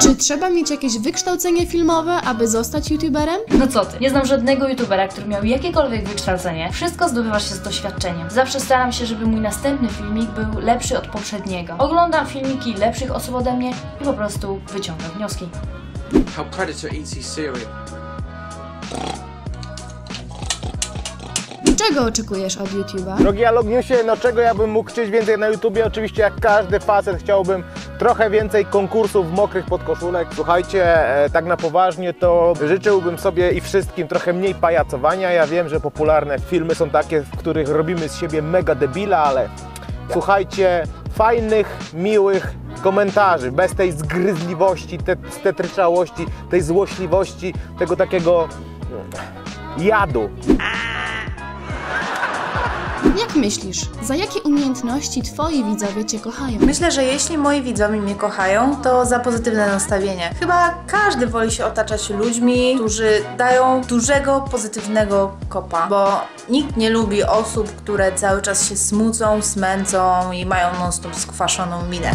Czy trzeba mieć jakieś wykształcenie filmowe, aby zostać youtuberem? No co ty? Nie znam żadnego youtubera, który miał jakiekolwiek wykształcenie. Wszystko zdobywasz się z doświadczeniem. Zawsze staram się, żeby mój następny filmik był lepszy od poprzedniego. Oglądam filmiki lepszych osób ode mnie i po prostu wyciągam wnioski. How Predator eats his cereal. Czego oczekujesz od YouTube'a? Drogi Alogniusie, no czego ja bym mógł chcieć więcej na YouTubie? Oczywiście jak każdy facet chciałbym trochę więcej konkursów mokrych podkoszulek. Słuchajcie, e, tak na poważnie to życzyłbym sobie i wszystkim trochę mniej pajacowania. Ja wiem, że popularne filmy są takie, w których robimy z siebie mega debila, ale słuchajcie, fajnych, miłych komentarzy, bez tej zgryzliwości, te, stetryczałości, tej złośliwości, tego takiego jadu. Jak myślisz, za jakie umiejętności twoi widzowie cię kochają? Myślę, że jeśli moi widzowie mnie kochają, to za pozytywne nastawienie. Chyba każdy woli się otaczać ludźmi, którzy dają dużego, pozytywnego kopa, bo nikt nie lubi osób, które cały czas się smucą, smęcą i mają non-stop skwaszoną minę.